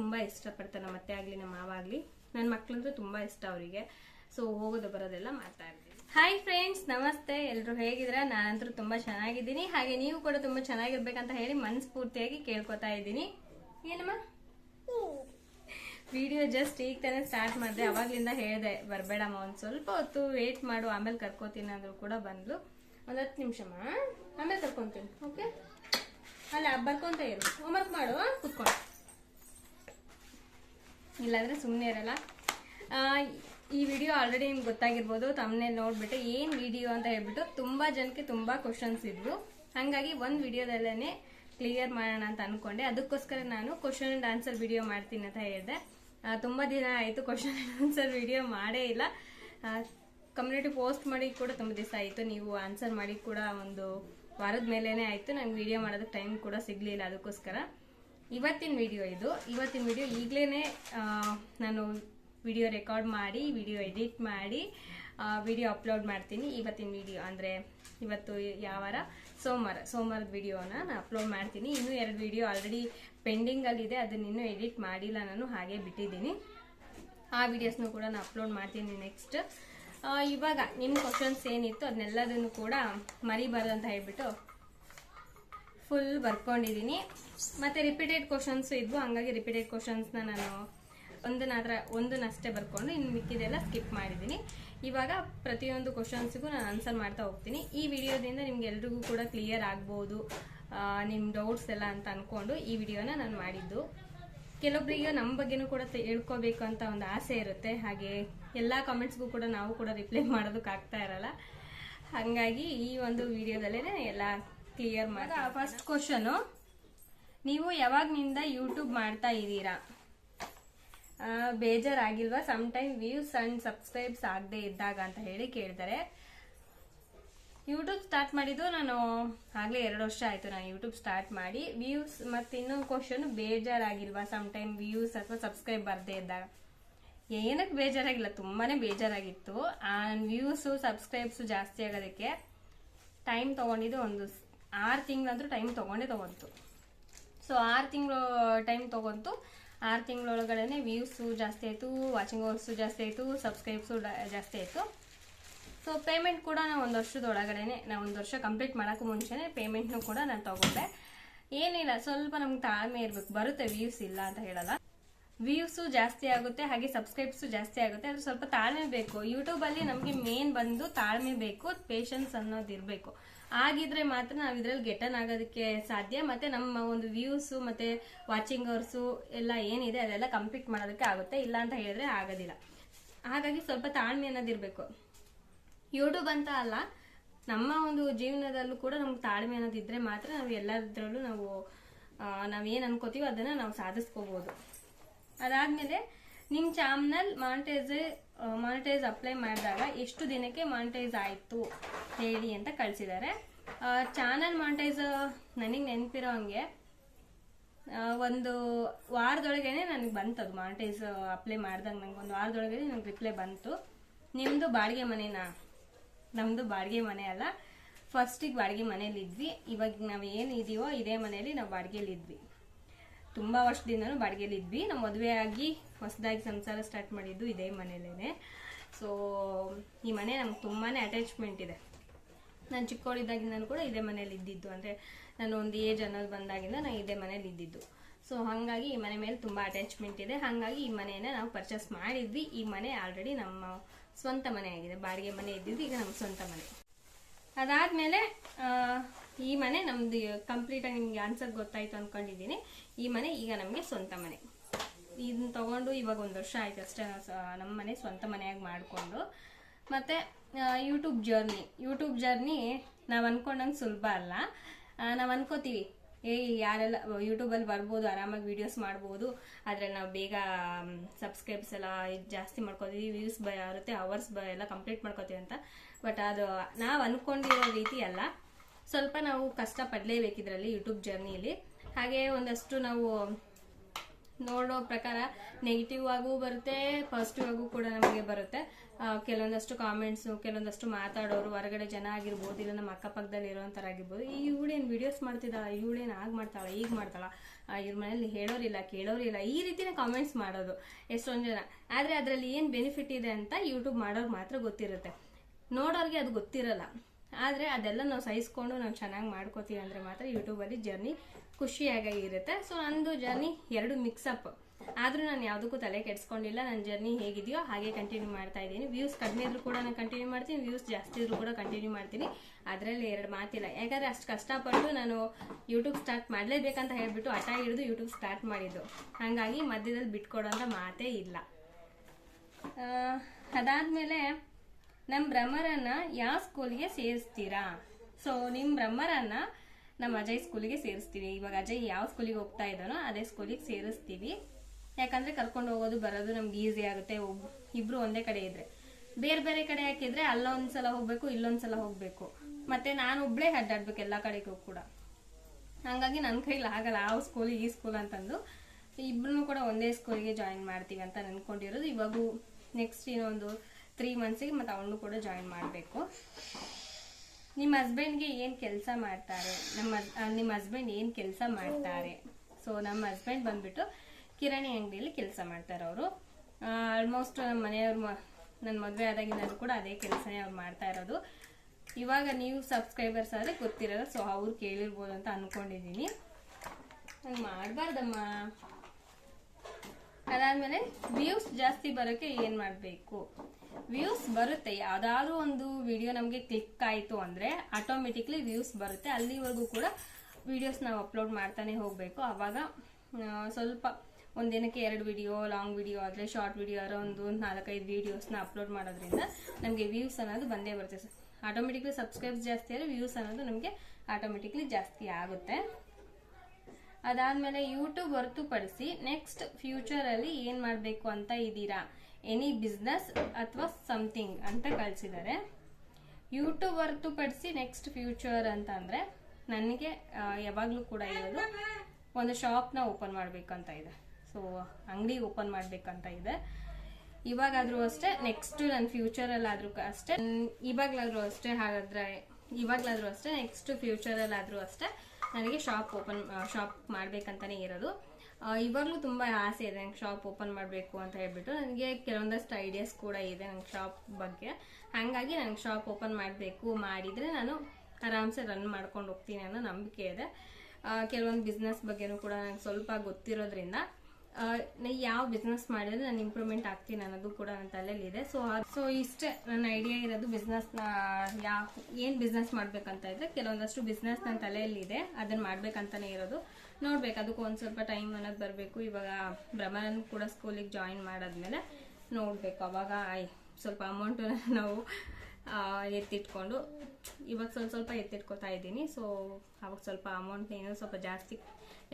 ತುಂಬ ಇಷ್ಟಪಡ್ತಾರೆ ನಮ್ಮ ಅತ್ತೆ ಆಗಲಿ, ನಮ್ಮ ಮಾವ ಆಗಲಿ. ನನ್ನ ಮಕ್ಕಳಂದ್ರೆ ತುಂಬ ಇಷ್ಟ ಅವರಿಗೆ. ಸೊ ಹೋಗೋದು ಬರೋದೆಲ್ಲ ಮಾಡ್ತಾ ಇರ್ತೀನಿ. ಹಾಯ್ ಫ್ರೆಂಡ್ಸ್ ನಮಸ್ತೆ. ಎಲ್ಲರೂ ಹೇಗಿದ್ದೀರಾ? ನಾನಂತರೂ ತುಂಬ ಚೆನ್ನಾಗಿದ್ದೀನಿ. ಹಾಗೆ ನೀವು ಕೂಡ ತುಂಬ ಚೆನ್ನಾಗಿರ್ಬೇಕಂತ ಹೇಳಿ ಮನಸ್ಫೂರ್ತಿಯಾಗಿ ಕೇಳ್ಕೊತಾ ಇದ್ದೀನಿ. ಏನಮ್ಮ? ವಿಡಿಯೋ ಜಸ್ಟ್ ಈಗ ತಾನೇ ಸ್ಟಾರ್ಟ್ ಮಾಡಿದೆ. ಅವಾಗ್ಲಿಂದ ಹೇಳಿದೆ, ಬರಬೇಡಮ್ಮ, ಒಂದು ಸ್ವಲ್ಪ ಹೊತ್ತು ವೇಟ್ ಮಾಡು. ಆಮೇಲೆ ಕರ್ಕೋತೀನಿ ಅಂದ್ರು ಕೂಡ ಬಂದ್ಲು. ಒಂದು ಹತ್ತು ನಿಮಿಷಮ್ಮ. ಆಮೇಲೆ ಕರ್ಕೊತೀನಿ ಓಕೆ ಅಲ್ಲ ಬರ್ಕೊಂತ ಇರು. ಹೋಮ್ವರ್ಕ್ ಮಾಡು ಕುತ್ಕೊಂಡು ಇಲ್ಲಾಂದ್ರೆ ಸುಮ್ಮನೆ ಇರಲ್ಲ. ಈ ವಿಡಿಯೋ ಆಲ್ರೆಡಿ ನಿಮ್ಗೆ ಗೊತ್ತಾಗಿರ್ಬೋದು ತಮ್ಮನೆ ನೋಡಿಬಿಟ್ಟು ಏನು ವಿಡಿಯೋ ಅಂತ ಹೇಳ್ಬಿಟ್ಟು ತುಂಬ ಜನಕ್ಕೆ ತುಂಬ ಕ್ವಶನ್ಸ್ ಇದ್ವು. ಹಾಗಾಗಿ ಒಂದು ವಿಡಿಯೋದಲ್ಲೇ ಕ್ಲಿಯರ್ ಮಾಡೋಣ ಅಂತ ಅಂದ್ಕೊಂಡೆ ಅದಕ್ಕೋಸ್ಕರ ನಾನು ಕ್ವಶನ್ ಆ್ಯಂಡ್ ಆನ್ಸರ್ ವಿಡಿಯೋ ಮಾಡ್ತೀನಿ ಅಂತ ಹೇಳಿದೆ. ತುಂಬ ದಿನ ಆಯಿತು ಕ್ವಶನ್ ಆ್ಯಂಡ್ ಆನ್ಸರ್ ವಿಡಿಯೋ ಮಾಡೇ ಇಲ್ಲ. ಕಮ್ಯುನಿಟಿ ಪೋಸ್ಟ್ ಮಾಡಿ ಕೂಡ ತುಂಬ ದಿವಸ ಆಯಿತು. ನೀವು ಆನ್ಸರ್ ಮಾಡಿ ಕೂಡ ಒಂದು ವಾರದ ಮೇಲೇ ಆಯಿತು. ನಂಗೆ ವಿಡಿಯೋ ಮಾಡೋದಕ್ಕೆ ಟೈಮ್ ಕೂಡ ಸಿಗಲಿಲ್ಲ ಅದಕ್ಕೋಸ್ಕರ. ಇವತ್ತಿನ ವಿಡಿಯೋ ಇದು. ಇವತ್ತಿನ ವಿಡಿಯೋ ಈಗಲೇ ನಾನು ವಿಡಿಯೋ ರೆಕಾರ್ಡ್ ಮಾಡಿ ವಿಡಿಯೋ ಎಡಿಟ್ ಮಾಡಿ ವಿಡಿಯೋ ಅಪ್ಲೋಡ್ ಮಾಡ್ತೀನಿ. ಇವತ್ತಿನ ವಿಡಿಯೋ ಅಂದರೆ ಇವತ್ತು ಯಾವಾರ ಸೋಮವಾರ. ಸೋಮವಾರದ ವಿಡಿಯೋನ ನಾನು ಅಪ್ಲೋಡ್ ಮಾಡ್ತೀನಿ. ಇನ್ನೂ ಎರಡು ವಿಡಿಯೋ ಆಲ್ರೆಡಿ ಪೆಂಡಿಂಗಲ್ಲಿದೆ ಅದನ್ನ ಇನ್ನೂ ಎಡಿಟ್ ಮಾಡಿಲ್ಲ ನಾನು, ಹಾಗೆ ಬಿಟ್ಟಿದ್ದೀನಿ. ಆ ವಿಡಿಯೋಸ್ನು ಕೂಡ ನಾನು ಅಪ್ಲೋಡ್ ಮಾಡ್ತೀನಿ ನೆಕ್ಸ್ಟ್ ಇವಾಗ ನಿಮ್ಮ ಕ್ವಶನ್ಸ್ ಏನಿತ್ತು ಅದನ್ನೆಲ್ಲದನ್ನು ಕೂಡ ಮರಿಬಾರ್ದು ಅಂತ ಹೇಳ್ಬಿಟ್ಟು ಫುಲ್ ಬರ್ಕೊಂಡಿದ್ದೀನಿ ಮತ್ತೆ ರಿಪೀಟೆಡ್ ಕ್ವಶನ್ಸ್ ಇದ್ವು, ಹಂಗಾಗಿ ರಿಪೀಟೆಡ್ ಕ್ವಶನ್ಸ್ನ ನಾನು ಒಂದನ್ನ ಹತ್ರ ಒಂದನ್ನಷ್ಟೇ ಬರ್ಕೊಂಡು ಇನ್ನು ಮಿಕ್ಕಿದೆಲ್ಲ ಸ್ಕಿಪ್ ಮಾಡಿದ್ದೀನಿ ಇವಾಗ ಪ್ರತಿಯೊಂದು ಕ್ವಶನ್ಸ್ಗೂ ನಾನು ಆನ್ಸರ್ ಮಾಡ್ತಾ ಹೋಗ್ತೀನಿ. ಈ ವಿಡಿಯೋದಿಂದ ನಿಮ್ಗೆ ಎಲ್ರಿಗೂ ಕೂಡ ಕ್ಲಿಯರ್ ಆಗ್ಬೋದು ನಿಮ್ಮ ಡೌಟ್ಸ್ ಎಲ್ಲ ಅಂತ ಅಂದ್ಕೊಂಡು ಈ ವಿಡಿಯೋನ ನಾನು ಮಾಡಿದ್ದು. ಕೆಲವೊಬ್ಬರಿಗೆ ನಮ್ಮ ಬಗ್ಗೆನೂ ಕೂಡ ಹೇಳ್ಕೋಬೇಕು ಅಂತ ಒಂದು ಆಸೆ ಇರುತ್ತೆ. ಹಾಗೆ ಎಲ್ಲ ಕಾಮೆಂಟ್ಸ್ಗೂ ಕೂಡ ನಾವು ಕೂಡ ರಿಪ್ಲೈ ಮಾಡೋದಕ್ಕಾಗ್ತಾ ಇರಲ್ಲ. ಹಾಗಾಗಿ ಈ ಒಂದು ವಿಡಿಯೋದಲ್ಲೇ ಎಲ್ಲ ಕ್ಲಿಯರ್ ಮಾಡಿ ಫಸ್ಟ್ ಕ್ವಶನು ನೀವು ಯಾವಾಗ್ನಿಂದ ಯೂಟ್ಯೂಬ್ ಮಾಡ್ತಾ ಇದ್ದೀರಾ? ಬೇಜಾರಾಗಿಲ್ವಾ? Some time views and subscribes ಆಗದೆ ಇದ್ದಾಗ ಅಂತ ಹೇಳಿ ಕೇಳ್ತಾರೆ. ಯೂಟ್ಯೂಬ್ ಸ್ಟಾರ್ಟ್ ಮಾಡಿದ್ದು ನಾನು ಆಗಲೇ ಎರಡು ವರ್ಷ ಆಯಿತು ನಾನು ಯೂಟ್ಯೂಬ್ ಸ್ಟಾರ್ಟ್ ಮಾಡಿ. ವ್ಯೂಸ್ ಮತ್ತು ಇನ್ನೊಂದು ಕ್ವಶನ್ ಬೇಜಾರಾಗಿಲ್ವಾ? ಸಮ್ ಟೈಮ್ ವ್ಯೂಸ್ ಅಥವಾ ಸಬ್ಸ್ಕ್ರೈಬ್ ಬರದೇ ಇದ್ದಾಗ. ಏನಕ್ಕೆ ಬೇಜಾರಾಗಿಲ್ಲ ತುಂಬಾ ಬೇಜಾರಾಗಿತ್ತು. ಆ್ಯಂಡ್ ವ್ಯೂಸು ಸಬ್ಸ್ಕ್ರೈಬ್ಸು ಜಾಸ್ತಿ ಆಗೋದಕ್ಕೆ ಟೈಮ್ ತೊಗೊಂಡಿದ್ದು ಒಂದು ಆರು ತಿಂಗಳಂತೂ ಟೈಮ್ ತೊಗೊಂಡೇ ತೊಗೊಂತು. ಸೊ ಆರು ತಿಂಗಳು ಟೈಮ್ ತೊಗೊಂತು, ಆರು ತಿಂಗಳೊಳಗಡೆ ವ್ಯೂಸು ಜಾಸ್ತಿ ಆಯಿತು ವಾಚಿಂಗ್ ಅವರ್ಸು ಜಾಸ್ತಿ ಆಯಿತು ಸಬ್ಸ್ಕ್ರೈಬ್ಸು ಜಾಸ್ತಿ ಆಯಿತು. ಸೊ ಪೇಮೆಂಟ್ ಕೂಡ ನಾನು ಒಂದು ವರ್ಷದೊಳಗಡೆ ನಾನು ಒಂದು ವರ್ಷ ಕಂಪ್ಲೀಟ್ ಮಾಡೋಕ್ಕೂ ಮುಂಚೆನೆ ಪೇಮೆಂಟ್ನು ಕೂಡ ನಾನು ತೊಗೊಂಡೆ. ಏನಿಲ್ಲ, ಸ್ವಲ್ಪ ನಮ್ಗೆ ತಾಳ್ಮೆ ಇರಬೇಕು, ಬರುತ್ತೆ ವ್ಯೂಸ್ ಇಲ್ಲ ಅಂತ ಹೇಳಲ್ಲ. ವ್ಯೂಸು ಜಾಸ್ತಿ ಆಗುತ್ತೆ, ಹಾಗೆ ಸಬ್ಸ್ಕ್ರೈಬ್ಸು ಜಾಸ್ತಿ ಆಗುತ್ತೆ ಅದು ಸ್ವಲ್ಪ ತಾಳ್ಮೆ ಬೇಕು. ಯೂಟ್ಯೂಬಲ್ಲಿ ನಮಗೆ ಮೇನ್ ಬಂದು ತಾಳ್ಮೆ ಬೇಕು ಪೇಷನ್ಸ್ ಅನ್ನೋದು ಇರಬೇಕು. ಆಗಿದ್ರೆ ಮಾತ್ರ ನಾವು ಇದ್ರಲ್ಲಿ ಗೆಟನ್ ಆಗೋದಕ್ಕೆ ಸಾಧ್ಯ. ಮತ್ತೆ ನಮ್ಮ ಒಂದು ವ್ಯೂಸು ಮತ್ತೆ ವಾಚಿಂಗ್ ಅವರ್ಸು ಎಲ್ಲ ಏನಿದೆ ಅದೆಲ್ಲ ಕಂಪ್ಲೀಟ್ ಮಾಡೋದಕ್ಕೆ ಆಗುತ್ತೆ. ಇಲ್ಲ ಅಂತ ಹೇಳಿದ್ರೆ ಆಗೋದಿಲ್ಲ. ಹಾಗಾಗಿ ಸ್ವಲ್ಪ ತಾಳ್ಮೆ ಅನ್ನೋದಿರಬೇಕು ಯೂಟ್ಯೂಬ್ ಅಂತ ಅಲ್ಲ, ನಮ್ಮ ಒಂದು ಜೀವನದಲ್ಲೂ ಕೂಡ ನಮ್ಗೆ ತಾಳ್ಮೆ ಅನ್ನೋದಿದ್ರೆ ಮಾತ್ರ ನಾವು ಎಲ್ಲದರಲ್ಲೂ ನಾವು ನಾವೇನು ಅನ್ಕೋತೀವೋ ಅದನ್ನ ನಾವು ಸಾಧಿಸ್ಕೋಬೋದು. ಅದಾದ್ಮೇಲೆ ನಿಮ್ಮ ಚಾನಲ್ ಮಾನಿಟೈಸ್ ಮಾನಿಟೈಸ್ ಅಪ್ಲೈ ಮಾಡಿದಾಗ ಎಷ್ಟು ದಿನಕ್ಕೆ ಮಾನಿಟೈಸ್ ಆಯಿತು ಹೇಳಿ ಅಂತ ಕಳಿಸಿದ್ದಾರೆ ಚಾನಲ್ ಮಾನಿಟೈಸ್ ನನಗೆ ನೆನಪಿರೋ ಹಂಗೆ ಒಂದು ವಾರದೊಳಗೇನೆ ನನಗೆ ಬಂತು ಅದು ಮಾನಿಟೈಸ್ ಅಪ್ಲೈ ಮಾಡಿದಾಗ ನಂಗೆ ಒಂದು ವಾರದೊಳಗೆ ನಂಗೆ ರಿಪ್ಲೈ ಬಂತು. ನಿಮ್ಮದು ಬಾಡಿಗೆ ಮನೆನಾ? ನಮ್ಮದು ಬಾಡಿಗೆ ಮನೆ ಅಲ್ಲ. ಫಸ್ಟಿಗೆ ಬಾಡಿಗೆ ಮನೇಲಿ ಇದ್ವಿ ಇವಾಗ ನಾವು ಏನು ಇದೀವೋ ಇದೇ ಮನೆಯಲ್ಲಿ ನಾವು ಬಾಡಿಗೆಯಲ್ಲಿ ಇದ್ವಿ ತುಂಬ ವರ್ಷದಿಂದನೂ ಬಾಡಿಗೆಲಿ ಇದ್ವಿ ನಮ್ಮ ಆಗಿ ಹೊಸದಾಗಿ ಸಂಸಾರ ಸ್ಟಾರ್ಟ್ ಮಾಡಿದ್ದು ಇದೇ ಮನೇಲೇನೆ. ಸೊ ಈ ಮನೆ ನಮ್ಗೆ ತುಂಬಾ ಅಟ್ಯಾಚ್ಮೆಂಟ್ ಇದೆ. ನಾನು ಚಿಕ್ಕವಳಿದ್ದಾಗಿಂದನೂ ಕೂಡ ಇದೇ ಮನೇಲಿ ಇದ್ದಿದ್ದು ಅಂದರೆ ನಾನು ಒಂದು ಏಜ್ ಅನ್ನೋದು ಬಂದಾಗಿಂದ ನಾನು ಇದೇ ಮನೇಲಿ ಇದ್ದಿದ್ದು ಸೊ ಹಾಗಾಗಿ ಈ ಮನೆ ಮೇಲೆ ತುಂಬ ಅಟ್ಯಾಚ್ಮೆಂಟ್ ಇದೆ. ಹಾಗಾಗಿ ಈ ಮನೆಯನ್ನ ನಾವು ಪರ್ಚೇಸ್ ಮಾಡಿದ್ವಿ. ಈ ಮನೆ ಆಲ್ರೆಡಿ ನಮ್ಮ ಸ್ವಂತ ಮನೆ ಆಗಿದೆ ಬಾಡಿಗೆ ಮನೆ ಇದ್ದಿದ್ದು ಈಗ ನಮ್ಮ ಸ್ವಂತ ಮನೆ. ಅದಾದ್ಮೇಲೆ ಈ ಮನೆ ನಮ್ದು ಕಂಪ್ಲೀಟ್ ಆಗಿ ನಿಮ್ಗೆ ಆನ್ಸರ್ ಗೊತ್ತಾಯಿತು ಅನ್ಕೊಂಡಿದ್ದೀನಿ. ಈ ಮನೆ ಈಗ ನಮಗೆ ಸ್ವಂತ ಮನೆ. ಇದನ್ನ ತಗೊಂಡು ಇವಾಗ ಒಂದು ವರ್ಷ ಆಯ್ತು ಅಷ್ಟೇ ನಮ್ಮ ಮನೆ ಸ್ವಂತ ಮನೆಯಾಗಿ ಮಾಡಿಕೊಂಡು. ಮತ್ತೆ ಯೂಟ್ಯೂಬ್ ಜರ್ನಿ ಯೂಟ್ಯೂಬ್ ಜರ್ನಿ ನಾವು ಅನ್ಕೊಂಡಂಗೆ ಸುಲಭ ಅಲ್ಲ. ನಾವು ಅನ್ಕೋತೀವಿ ಏಯ್ ಯಾರೆಲ್ಲ ಯೂಟ್ಯೂಬಲ್ಲಿ ಬರ್ಬೋದು, ಆರಾಮಾಗಿ ವೀಡಿಯೋಸ್ ಮಾಡ್ಬೋದು. ಆದರೆ ನಾವು ಬೇಗ ಸಬ್ಸ್ಕ್ರೈಬ್ಸ್ ಎಲ್ಲ ಜಾಸ್ತಿ ಮಾಡ್ಕೋತೀವಿ ವ್ಯೂಸ್ ಬರುತ್ತೆ ಅವರ್ಸ್ ಬ ಎಲ್ಲ ಕಂಪ್ಲೀಟ್ ಮಾಡ್ಕೋತೀವಿ ಅಂತ. ಬಟ್ ಅದು ನಾವು ಅನ್ಕೊಂಡಿರೋ ರೀತಿ ಅಲ್ಲ. ಸ್ವಲ್ಪ ನಾವು ಕಷ್ಟ ಪಡಲೇಬೇಕು ಇದರಲ್ಲಿ ಯೂಟ್ಯೂಬ್ ಜರ್ನಿಯಲ್ಲಿ ಹಾಗೆ ಒಂದಷ್ಟು ನಾವು ನೋಡೋ ಪ್ರಕಾರ ನೆಗೆಟಿವ್ ಆಗೂ ಬರುತ್ತೆ ಪಾಸಿಟಿವ್ ಆಗೂ ಕೂಡ ನಮಗೆ ಬರುತ್ತೆ. ಕೆಲವೊಂದಷ್ಟು ಕಾಮೆಂಟ್ಸು ಕೆಲವೊಂದಷ್ಟು ಮಾತಾಡೋರು, ಹೊರಗಡೆ ಜನ ಆಗಿರ್ಬೋದು, ಇಲ್ಲ ನಮ್ಮ ಅಕ್ಕಪಕ್ಕದಲ್ಲಿ ಇರೋಂಥರಾಗಿರ್ಬೋದು ಈ ಇವಳೇನು ವಿಡಿಯೋಸ್ ಮಾಡ್ತಿದ್ದಾಳ, ಇವಳೇನು ಆಗ ಮಾಡ್ತಾಳ ಈಗ ಮಾಡ್ತಾಳ ಇವ್ರ ಮನೇಲಿ ಹೇಳೋರಿಲ್ಲ ಕೇಳೋರಿಲ್ಲ ಈ ರೀತಿನೇ ಕಾಮೆಂಟ್ಸ್ ಮಾಡೋದು ಎಷ್ಟೊಂದು ಜನ. ಆದರೆ ಅದರಲ್ಲಿ ಏನು ಬೆನಿಫಿಟ್ ಇದೆ ಅಂತ ಯೂಟ್ಯೂಬ್ ಮಾಡೋರು ಮಾತ್ರ ಗೊತ್ತಿರುತ್ತೆ. ನೋಡೋರಿಗೆ ಅದು ಗೊತ್ತಿರಲ್ಲ. ಆದರೆ ಅದೆಲ್ಲ ನಾವು ಸಹಿಸ್ಕೊಂಡು ನಾವು ಚೆನ್ನಾಗಿ ಮಾಡ್ಕೋತೀವಿ ಅಂದರೆ ಮಾತ್ರ ಯೂಟ್ಯೂಬಲ್ಲಿ ಜರ್ನಿ ಖುಷಿಯಾಗಿ ಇರುತ್ತೆ. ಸೊ ನಂದು ಜರ್ನಿ ಎರಡು ಮಿಕ್ಸಪ್ ಆದರೂ ನಾನು ಯಾವುದಕ್ಕೂ ತಲೆ ಕೆಡಿಸ್ಕೊಂಡಿಲ್ಲ. ನನ್ನ ಜರ್ನಿ ಹೇಗಿದೆಯೋ ಹಾಗೆ ಕಂಟಿನ್ಯೂ ಮಾಡ್ತಾ ಇದ್ದೀನಿ. ವ್ಯೂಸ್ ಕಡಿಮೆ ಇದ್ರೂ ಕೂಡ ನಾನು ಕಂಟಿನ್ಯೂ ಮಾಡ್ತೀನಿ. ವ್ಯೂಸ್ ಜಾಸ್ತಿ ಇದ್ರೂ ಕೂಡ ಕಂಟಿನ್ಯೂ ಮಾಡ್ತೀನಿ. ಅದರಲ್ಲಿ ಎರಡು ಮಾತಿಲ್ಲ. ಯಾಕಂದರೆ ಅಷ್ಟು ಕಷ್ಟಪಟ್ಟು ನಾನು ಯೂಟ್ಯೂಬ್ ಸ್ಟಾರ್ಟ್ ಮಾಡಲೇಬೇಕಂತ ಹೇಳಿಬಿಟ್ಟು ಹಠ ಹಿಡಿದು ಯೂಟ್ಯೂಬ್ ಸ್ಟಾರ್ಟ್ ಮಾಡಿದ್ದು. ಹಾಗಾಗಿ ಮಧ್ಯದಲ್ಲಿ ಬಿಟ್ಕೊಡೋಂಥ ಮಾತೇ ಇಲ್ಲ. ಅದಾದ್ಮೇಲೆ ನಮ್ಮ ಬ್ರಹ್ಮರನ್ನ ಯಾವ ಸ್ಕೂಲ್ಗೆ ಸೇರಿಸ್ತೀರಾ? ಸೊ ನಿಮ್ಮ ಬ್ರಹ್ಮರನ್ನ ನಮ್ಮ ಅಜಯ್ ಸ್ಕೂಲಿಗೆ ಸೇರಿಸ್ತೀವಿ. ಇವಾಗ ಅಜಯ್ ಯಾವ ಸ್ಕೂಲಿಗೆ ಹೋಗ್ತಾ ಇದ್ದಾನೋ ಅದೇ ಸ್ಕೂಲಿಗೆ ಸೇರಿಸ್ತೀವಿ. ಯಾಕಂದ್ರೆ ಕರ್ಕೊಂಡು ಹೋಗೋದು, ಬರೋದು ನಮ್ಗೆ ಈಸಿ ಆಗುತ್ತೆ. ಒಬ್, ಇಬ್ರು ಒಂದೇ ಕಡೆ ಇದ್ರೆ. ಬೇರೆ ಬೇರೆ ಕಡೆ ಹಾಕಿದ್ರೆ ಅಲ್ಲೊಂದ್ಸಲ ಹೋಗ್ಬೇಕು, ಇಲ್ಲೊಂದ್ಸಲ ಹೋಗ್ಬೇಕು. ಮತ್ತೆ ನಾನು ಒಬ್ಳೇ ಅಡ್ಡಾಡ್ಬೇಕು ಎಲ್ಲ ಕಡೆಗೂ ಕೂಡ. ಹಂಗಾಗಿ ನನ್ನ ಕೈಲಿ ಆಗಲ್ಲ. ಆ ಸ್ಕೂಲ್ ಈ ಸ್ಕೂಲ್ ಅಂತಂದು ಇಬ್ಬರನ್ನು ಕೂಡ ಒಂದೇ ಸ್ಕೂಲಿಗೆ ಜಾಯಿನ್ ಮಾಡ್ತೀವಿ ಅಂತ ಅನ್ಕೊಂಡಿರೋದು ಇವಾಗೂ ನೆಕ್ಸ್ಟ್ ಇನ್ನೊಂದು ತ್ರೀ ಮಂತ್ಸಿಗೆ ಮತ್ತು ಅವನು ಕೂಡ ಜಾಯಿನ್ ಮಾಡಬೇಕು. ನಿಮ್ಮ ಹಸ್ಬೆಂಡ್ಗೆ ಏನು ಕೆಲಸ ಮಾಡ್ತಾರೆ? ನಮ್ಮ ನಿಮ್ಮ ಹಸ್ಬೆಂಡ್ ಏನು ಕೆಲಸ ಮಾಡ್ತಾರೆ? ಸೊ ನಮ್ಮ ಹಸ್ಬೆಂಡ್ ಬಂದ್ಬಿಟ್ಟು ಕಿರಾಣಿ ಅಂಗಡಿಯಲ್ಲಿ ಕೆಲಸ ಮಾಡ್ತಾರೆ ಅವರು. ಆಲ್ಮೋಸ್ಟ್ ನಮ್ಮ ಮನೆಯವ್ರು ನನ್ನ ಮದುವೆ ಆದಾಗಿಂದಲೂ ಕೂಡ ಅದೇ ಕೆಲಸನೇ ಅವ್ರು ಮಾಡ್ತಾ ಇರೋದು. ಇವಾಗ ನೀವು ಸಬ್ಸ್ಕ್ರೈಬರ್ಸ್ ಆದರೆ ಗೊತ್ತಿರಲ್ಲ ಸೊ ಅವ್ರು ಕೇಳಿರ್ಬೋದು ಅಂತ ಅಂದ್ಕೊಂಡಿದ್ದೀನಿ ಹಂಗೆ ಮಾಡಬಾರ್ದಮ್ಮ. ಅದಾದಮೇಲೆ ವ್ಯೂಸ್ ಜಾಸ್ತಿ ಬರೋಕ್ಕೆ ಏನು ಮಾಡಬೇಕು? ವ್ಯೂಸ್ ಬರುತ್ತೆ. ಯಾವ್ದಾದ್ರು ಒಂದು ವಿಡಿಯೋ ನಮಗೆ ಕ್ಲಿಕ್ ಆಯಿತು ಅಂದರೆ ಆಟೋಮೆಟಿಕ್ಲಿ ವ್ಯೂಸ್ ಬರುತ್ತೆ. ಅಲ್ಲಿವರೆಗೂ ಕೂಡ ವಿಡಿಯೋಸ್ ನಾವು ಅಪ್ಲೋಡ್ ಮಾಡ್ತಾನೆ ಹೋಗಬೇಕು. ಆವಾಗ ಸ್ವಲ್ಪ ಒಂದಿನಕ್ಕೆ ದಿನಕ್ಕೆ ಎರಡು ವಿಡಿಯೋ ಲಾಂಗ್ ವಿಡಿಯೋ ಆದರೆ ಶಾರ್ಟ್ ವಿಡಿಯೋ ಆದ್ರೆ ಒಂದು ನಾಲ್ಕೈದು ವೀಡಿಯೋಸ್ನ ಅಪ್ಲೋಡ್ ಮಾಡೋದ್ರಿಂದ ನಮಗೆ ವ್ಯೂಸ್ ಅನ್ನೋದು ಬಂದೇ ಬರುತ್ತೆ ಆಟೋಮೆಟಿಕ್ಲಿ ಸಬ್ಸ್ಕ್ರೈಬ್ಸ್ ಜಾಸ್ತಿ ಆದರೆ ವ್ಯೂಸ್ ಅನ್ನೋದು ನಮಗೆ ಆಟೋಮೆಟಿಕ್ಲಿ ಜಾಸ್ತಿ ಆಗುತ್ತೆ. ಅದಾದ್ಮೇಲೆ ಯೂಟ್ಯೂಬ್ ಹೊರತುಪಡಿಸಿ ನೆಕ್ಸ್ಟ್ ಫ್ಯೂಚರಲ್ಲಿ ಏನು ಮಾಡಬೇಕು ಅಂತ ಇದ್ದೀರಾ? ಎನಿ ಬಿಸ್ನೆಸ್ ಅಥವಾ ಸಮಥಿಂಗ್ ಅಂತ ಕಳಿಸಿದ್ದಾರೆ ಯೂಟ್ಯೂಬ್ ಹೊರತುಪಡಿಸಿ ನೆಕ್ಸ್ಟ್ ಫ್ಯೂಚರ್ ಅಂತ ಅಂದರೆ ನನಗೆ ಯಾವಾಗಲೂ ಕೂಡ ಇರೋದು ಒಂದು ಶಾಪ್ನ ಓಪನ್ ಮಾಡಬೇಕಂತ ಇದೆ. ಸೊ ಅಂಗಡಿ ಓಪನ್ ಮಾಡಬೇಕಂತ ಇದೆ. ಇವಾಗಾದರೂ ಅಷ್ಟೇ ನೆಕ್ಸ್ಟ್ ನನ್ನ ಫ್ಯೂಚರಲ್ಲಾದರೂ ಅಷ್ಟೇ ಇವಾಗಲಾದರೂ ಅಷ್ಟೇ ಹಾಗಾದ್ರೆ, ಇವಾಗಲಾದರೂ ಅಷ್ಟೇ ನೆಕ್ಸ್ಟ್ ಫ್ಯೂಚರಲ್ಲಾದರೂ ಅಷ್ಟೇ, ನನಗೆ ಶಾಪ್ ಓಪನ್ ಶಾಪ್ ಮಾಡ್ಬೇಕಂತಾನೆ ಇರೋದು. ಇವಾಗ್ಲೂ ತುಂಬ ಆಸೆ ಇದೆ ನಂಗೆ ಶಾಪ್ ಓಪನ್ ಮಾಡಬೇಕು ಅಂತ ಹೇಳ್ಬಿಟ್ಟು. ನನಗೆ ಕೆಲವೊಂದಷ್ಟು ಐಡಿಯಾಸ್ ಕೂಡ ಇದೆ ನಂಗೆ ಶಾಪ್ ಬಗ್ಗೆ. ಹಾಗಾಗಿ ನನಗೆ ಶಾಪ್ ಓಪನ್ ಮಾಡಬೇಕು ಮಾಡಿದರೆ ನಾನು ಆರಾಮ್ಸೆ ರನ್ ಮಾಡ್ಕೊಂಡು ಹೋಗ್ತೀನಿ ಅನ್ನೋ ನಂಬಿಕೆ ಇದೆ. ಕೆಲವೊಂದು ಬಿಸ್ನೆಸ್ ಬಗ್ಗೆನೂ ಕೂಡ ನಂಗೆ ಸ್ವಲ್ಪ ಗೊತ್ತಿರೋದ್ರಿಂದ ಯಾವ ಬಿಸ್ನೆಸ್ ಮಾಡಿದ್ರೆ ನಾನು ಇಂಪ್ರೂವ್ಮೆಂಟ್ ಆಗ್ತೀನಿ ಅನ್ನೋದು ಕೂಡ ನನ್ನ ತಲೆಯಲ್ಲಿದೆ ಸೊ ಸೊ ಇಷ್ಟೇ ನನ್ನ ಐಡಿಯಾ ಇರೋದು ಬಿಸ್ನೆಸ್ನ ಯಾವ ಏನು ಬಿಸ್ನೆಸ್ ಮಾಡಬೇಕಂತ ಇದ್ರೆ ಕೆಲವೊಂದಷ್ಟು ಬಿಸ್ನೆಸ್ ನನ್ನ ತಲೆಯಲ್ಲಿದೆ ಅದನ್ನು ಮಾಡ್ಬೇಕಂತಲೇ ಇರೋದು. ನೋಡ್ಬೇಕು, ಅದಕ್ಕೂ ಒಂದು ಸ್ವಲ್ಪ ಟೈಮ್ ಅನ್ನೋದು ಬರಬೇಕು. ಇವಾಗ ಬ್ರಹ್ಮನನ್ನು ಕೂಡ ಸ್ಕೂಲಿಗೆ ಜಾಯಿನ್ ಮಾಡಾದ್ಮೇಲೆ ನೋಡಬೇಕು. ಅವಾಗ ಸ್ವಲ್ಪ ಅಮೌಂಟು ನಾವು ಎತ್ತಿಟ್ಕೊಂಡು, ಇವಾಗ ಸ್ವಲ್ಪ ಸ್ವಲ್ಪ ಎತ್ತಿಟ್ಕೊತಾ ಇದ್ದೀನಿ. ಸೊ ಅವಾಗ ಸ್ವಲ್ಪ ಅಮೌಂಟ್ ಏನೋ ಸ್ವಲ್ಪ ಜಾಸ್ತಿ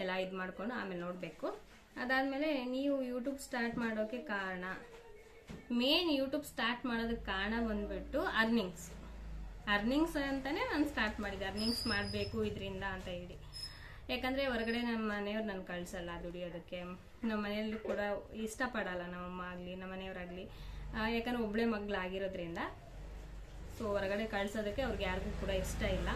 ಎಲ್ಲ ಇದು ಮಾಡಿಕೊಂಡು ಆಮೇಲೆ ನೋಡಬೇಕು. ಅದಾದಮೇಲೆ ನೀವು ಯೂಟ್ಯೂಬ್ ಸ್ಟಾರ್ಟ್ ಮಾಡೋಕ್ಕೆ ಕಾರಣ. ಮೇನ್ ಯೂಟ್ಯೂಬ್ ಸ್ಟಾರ್ಟ್ ಮಾಡೋದಕ್ಕೆ ಕಾರಣ ಬಂದ್ಬಿಟ್ಟು ಅರ್ನಿಂಗ್ಸ್ ಅರ್ನಿಂಗ್ಸ್ ಅಂತಲೇ ನಾನು ಸ್ಟಾರ್ಟ್ ಮಾಡಿದ್ದೆ. ಅರ್ನಿಂಗ್ಸ್ ಮಾಡಬೇಕು ಇದರಿಂದ ಅಂತ ಹೇಳಿ. ಯಾಕಂದರೆ ಹೊರಗಡೆ ನಮ್ಮ ಮನೆಯವ್ರು ನಾನು ಕಳಿಸಲ್ಲ ದುಡಿಯೋದಕ್ಕೆ. ನಮ್ಮ ಮನೆಯಲ್ಲೂ ಕೂಡ ಇಷ್ಟಪಡಲ್ಲ ನಮ್ಮಮ್ಮ ಆಗಲಿ, ನಮ್ಮ ಮನೆಯವರಾಗಲಿ. ಯಾಕಂದರೆ ಒಬ್ಬಳೇ ಮಗಳಾಗಿರೋದ್ರಿಂದ. ಸೊ ಹೊರಗಡೆ ಕಳಿಸೋದಕ್ಕೆ ಅವ್ರಿಗೆ ಯಾರಿಗೂ ಕೂಡ ಇಷ್ಟ ಇಲ್ಲ.